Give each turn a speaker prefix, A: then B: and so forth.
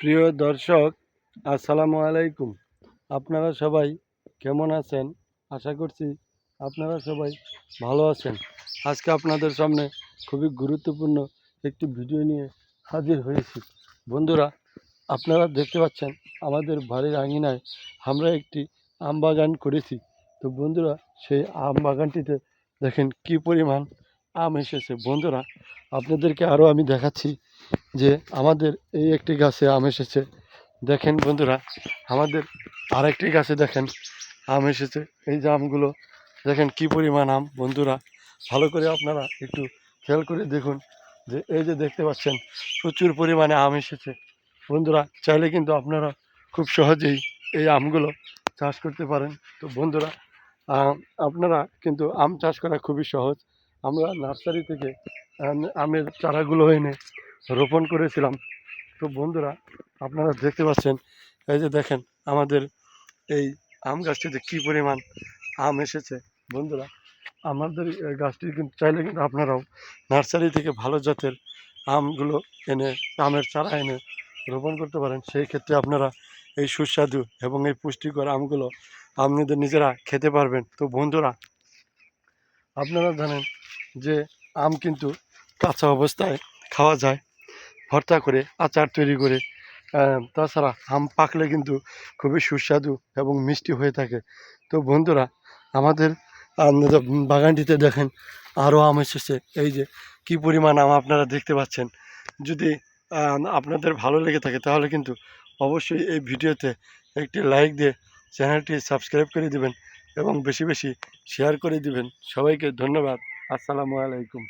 A: প্রিয় দর্শক, আসসালামু আলাইকুম। আপনারা সবাই কেমন আছেন? আশা করছি আপনারা সবাই ভালো আছেন। আজকে আপনাদের সামনে খুবই গুরুত্বপূর্ণ একটি ভিডিও নিয়ে হাজির হয়েছি। বন্ধুরা, আপনারা দেখতে পাচ্ছেন, আমাদের বাড়ির আঙিনায় আমরা একটি আম বাগান করেছি। তো বন্ধুরা, সেই আম বাগানটিতে দেখেন কি পরিমাণ আম এসেছে। বন্ধুরা, আপনাদেরকে আরও আমি দেখাচ্ছি যে আমাদের এই একটি গাছে আম এসেছে। দেখেন বন্ধুরা, আমাদের আরেকটি গাছে দেখেন আম এসেছে। এই যে আমগুলো, দেখেন কি পরিমাণ আম বন্ধুরা। ভালো করে আপনারা একটু খেয়াল করে দেখুন যে এই যে দেখতে পাচ্ছেন, প্রচুর পরিমাণে আম এসেছে। বন্ধুরা, চাইলে কিন্তু আপনারা খুব সহজেই এই আমগুলো চাষ করতে পারেন। তো বন্ধুরা আপনারা কিন্তু আম চাষ করা খুবই সহজ। আমরা নার্সারি থেকে আমের চারাগুলো এনে রোপণ করেছিলাম। তো বন্ধুরা, আপনারা দেখতে পাচ্ছেন, এই যে দেখেন আমাদের এই আম গাছটিতে কী পরিমাণ আম এসেছে। বন্ধুরা, আমাদের গাছটি কিন্তু চাইলে কিন্তু আপনারাও নার্সারি থেকে ভালো জাতের আমগুলো এনে, আমের চারা এনে রোপণ করতে পারেন। সেই ক্ষেত্রে আপনারা এই সুস্বাদু এবং এই পুষ্টিকর আমগুলো আপনাদের নিজেরা খেতে পারবেন। তো বন্ধুরা, আপনারা জানেন যে আম কিন্তু কাঁচা অবস্থায় খাওয়া যায়। ভর্তা করে, আচার তৈরি করে তাছাড়া আম পাকলে কিন্তু খুবই সুস্বাদু এবং মিষ্টি হয়ে থাকে। তো বন্ধুরা, আমাদের বাগানটিতে দেখেন, আরও আম এসেছে। এই যে, কি পরিমাণ আম আপনারা দেখতে পাচ্ছেন? যদি আপনাদের ভালো লেগে থাকে, তাহলে কিন্তু অবশ্যই এই ভিডিওতে একটি লাইক দিয়ে চ্যানেলটি সাবস্ক্রাইব করে দিবেন এবং বেশি বেশি শেয়ার করে দিবেন। সবাইকে ধন্যবাদ। আসসালামু আলাইকুম।